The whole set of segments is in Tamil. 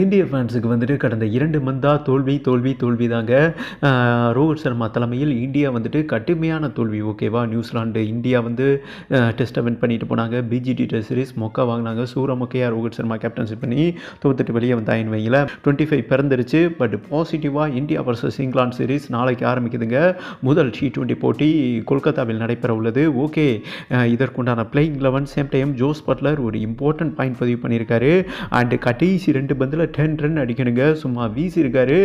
இந்திய ஃபேன்ஸுக்கு வந்துட்டு கடந்த இரண்டு மந்தாக தோல்வி தோல்வி தோல்வி தாங்க ரோஹித் சர்மா தலைமையில் இந்தியா வந்துட்டு கடுமையான தோல்வி ஓகேவா? நியூசிலாந்து இந்தியா வந்து டெஸ்ட்டை வின் பண்ணிட்டு போனாங்க. பிஜிடி டெஸ்ட் சீரிஸ் மொக்கா வாங்கினாங்க. சூரமொக்கையாக ரோஹித் சர்மா கேப்டன்ஷிப் பண்ணி தோத்துட்டு வெளியே வந்தாயின் வைங்கள டுவெண்ட்டி ஃபைவ் பிறந்துருச்சு பட் பாசிட்டிவாக இந்தியா வர்சஸ் இங்கிலாந்து சீரிஸ் நாளைக்கு ஆரம்பிக்குதுங்க. முதல் டி டுவெண்ட்டி போட்டி கொல்கத்தாவில் நடைபெற உள்ளது. ஓகே இதற்குண்டான playing eleven same time Jos Buttler ஒரு இம்பார்ட்டன்ட் பாயிண்ட் பதிவு பண்ணியிருக்காரு. அண்டு கடைசி ரெண்டு பந்தில் டென் ரன் அடிக்கணுங்க. சும்மா வீசியிருக்காரு.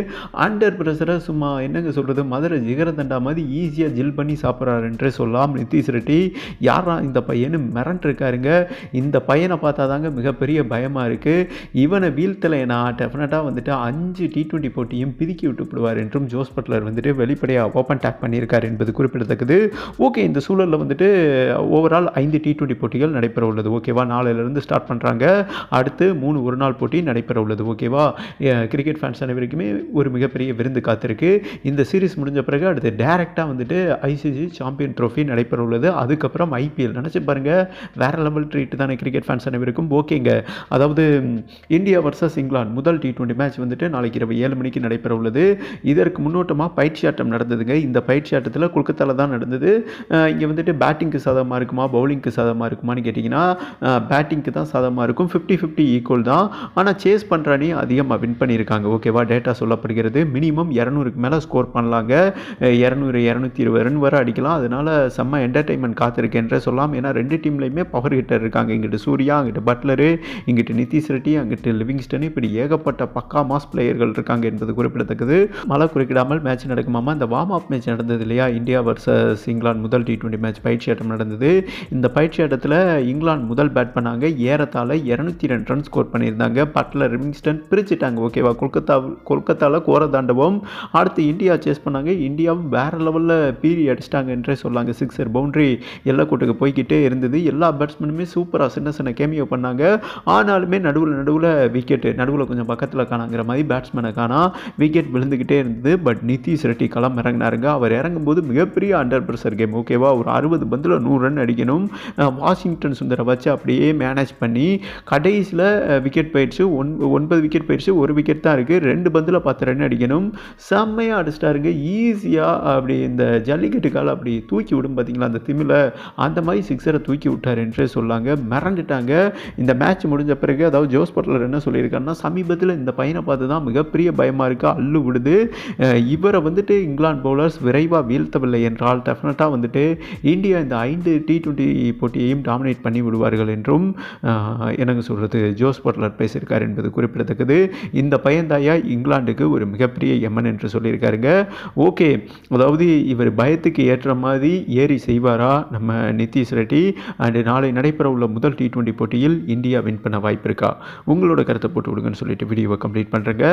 அண்டர் ப்ரெஷரை சும்மா என்னங்க சொல்கிறது மதுரை ஜிகரதண்டா மாதிரி ஈஸியாக ஜில் பண்ணி சாப்பிட்றாருன்றே சொல்லலாம் நிதிஷ் ரெட்டி. யாரா இந்த பையனு? மிரண்டிருக்காருங்க. இந்த பையனை பார்த்தா தாங்க மிகப்பெரிய பயமாக இருக்குது இவனை வீழ்த்தலைனா டெஃபினட்டாக வந்துட்டு அஞ்சு டி டுவெண்ட்டி போட்டியும் பிதுக்கி விட்டுப்படுவார் என்றும் ஜோஸ் பட்லர் வந்துட்டு வெளிப்படையாக ஓப்பன் டேக் பண்ணியிருக்கார் என்பது குறிப்பிடத்தக்கது. ஓகே இந்த சூழலில் வந்துட்டு ஓவரால் ஐந்து டி ட்வெண்ட்டி போட்டிகள் நடைபெற உள்ளது ஓகேவா? நாளையிலேருந்து ஸ்டார்ட் பண்ணுறாங்க அடுத்து மூணு ஒரு நாள் போட்டி நடைபெற உள்ளது ஓகேவா? கிரிக்கெட் ஃபேன்ஸ் அனைவருக்குமே ஒரு மிகப்பெரிய விருந்து காத்திருக்கு. இந்த சீரீஸ் முடிஞ்ச பிறகு அடுத்து டேரெக்டாக வந்துட்டு ஐசிசி சாம்பியன் ட்ரோஃபி நடைபெற உள்ளது. அதுக்கப்புறம் ஐபிஎல் நினச்சி பாருங்கள் வேறு லெவல் ட்ரீட் தானே கிரிக்கெட் ஃபேன்ஸ் அனைவருக்கும். ஓகேங்க. அதாவது இந்தியா வர்சஸ் இங்கிலாந்து முதல் டி டுவெண்ட்டி மேட்ச் வந்துட்டு நாளைக்கு இரவு ஏழு மணிக்கு நடைபெற உள்ளது. இதற்கு முன்னோட்டமாக பயிற்சி ஆட்டம் நடந்ததுங்க. இந்த பயிற்சி ஆட்டத்தில் கொல்கத்தாவில் தான் நடந்தது. இங்கே வந்துட்டு பேட்டிங்க்கு சாதகமாக இருக்குமா? பவுலிங்க்கு சாதகமாக இருக்குமான்னு கேட்டிங்கன்னா பேட்டிங்க்கு தான் சாதகமாக இருக்கும். ஃபிஃப்டி ஃபிஃப்டி ஈக்குவல் தான். ஆனால் சேஸ் பண்ணுற ரன்னையும் அதிகமாக வின் பண்ணியிருக்காங்க. ஓகேவா டேட்டா சொல்லப்படுகிறது. மினிமம் இரநூறுக்கு மேலே ஸ்கோர் பண்ணலாங்க. இரநூறு இரநூத்தி இருபது ரன் வரை அடிக்கலாம். அதனால் செம்ம என்டர்டைன்மெண்ட் காத்திருக்கேன்ற சொல்லலாம். ஏன்னா ரெண்டு டீம்லையுமே பவர் ஹிட்டர் இருக்காங்க. இங்கிட்டு சூர்யா அங்கிட்டு பட்லரு இங்கிட்டு நிதிஷ் ரெட்டி அங்கிட்டு லிவிங்ஸ்டன். இப்படி ஏகப்பட்ட பக்கா மாஸ் பிளேயர்கள் இருக்காங்க என்பது குறிப்பிடத்தக்கது. மழை குறுக்கிடாமல் மேட்ச் நடக்குமாமா? இந்த வார்ம் அப் மேட்ச் நடந்தது இல்லையா? இந்தியா வர்சஸ் இங்கிலாந்து முதல் டி டுவெண்ட்டி மேட்ச் பயிற்சி ஆட்டம் நடந்தது. இந்த பயிற்சி ஆட்டத்தில் இங்கிலாந்து முதல் பேட் பண்ணாங்க. ஏறத்தாழ இரநூத்தி ரெண்டு ரன் ஸ்கோர் பண்ணியிருந்தாங்க. பட்லர் லிவிங்ஸ்டன் பிரிச்சுட்டாங்க. ஓகேவா கொல்கத்தா கொல்கத்தாவில் கோர தாண்டவம். அடுத்து இந்தியா சேஸ் பண்ணாங்க. இந்தியாவும் வேறு லெவலில் பீரி அடிச்சிட்டாங்க என்றே சொல்லாங்க. சிக்ஸர் பவுண்ட்ரி எல்லக்கூட்டுக்கு போய்கிட்டே இருந்தது. எல்லா பேட்ஸ்மேனுமே சூப்பராக சின்ன சின்ன கேமியோ பண்ணாங்க. ஆனாலுமே நடுவில் நடுவில் விக்கெட்டு நடுவில் கொஞ்சம் பக்கத்தில் காணாங்கிற மாதிரி பேட்ஸ்மேனை காணா விக்கெட் விழுந்துக்கிட்டே இருந்தது. பட் நிதிஷ் ரெட்டி களம் இறங்கினாருங்க. அவர் இறங்கும்போது மிகப்பெரிய அண்டர் ப்ரெஷர் கேம் ஓகேவா ஒரு அறுபது பந்தில் நூறு ரன் அடிக்கணும். வாஷிங்டன் சுந்தரை வச்சு அப்படியே மேனேஜ் பண்ணி கடைசியில் விக்கெட் போயிடுச்சு. ஒன் ஒன்பது விக்கெட் போயிடுச்சு ஒரு விக்கெட் தான் இருக்குது ரெண்டு பந்தில் பத்து ரன் அடிக்கணும். செம்மையாக அடிச்சிட்டாருங்க ஈஸியாக அப்படி இந்த ஜல்லிக்கட்டு கால் அப்படி தூக்கி விடும் பார்த்தீங்களா அந்த திமிலை? அந்த மாதிரி சிக்ஸரை தூக்கி விட்டார் என்றே சொல்லாங்க. மிரண்டுட்டாங்க இந்த மேட்ச் முடிஞ்ச பிறகு அதாவது ஜோஸ் பட்லர் என்ன சொல்லியிருக்காருன்னா சமீபத்தில் இந்த பையனை பார்த்து தான் மிகப்பெரிய பயமாக இருக்குது அள்ளு விடுது. இவரை வந்துட்டு இங்கிலாந்து பவுலர்ஸ் விரைவாக வீழ்த்தவில்லை என்றால் டெஃபினட்டாக வந்துட்டு இந்தியா இந்த ஐந்து டி ட்வெண்ட்டி போட்டியையும் டாமினேட் பண்ணி விடுவார்கள் என்றும் எனக்கு என்னங்க சொல்கிறது ஜோஸ் பட்லர் பேசியிருக்கார் என்பது குறிப்பிடத்தக்கது. இந்த பயந்தாயா இங்கிலாந்துக்கு ஒரு மிகப்பெரிய எம்மன் என்று சொல்லியிருக்காருங்க. ஓகே அதாவது இவர் பயத்துக்கு ஏற்ற மாதிரி ஏறி செய்வாரா நம்ம நிதிஷ் ரெட்டி? அண்டு நாளை நடைபெற உள்ள முதல் டி டுவெண்ட்டி போட்டியில் இந்தியா வின் பண்ண வாய்ப்பு இருக்கா உங்களோட கருத்தை போட்டு விடுங்கன்னு சொல்லிட்டு வீடியோவை கம்ப்ளீட் பண்ணுறேங்க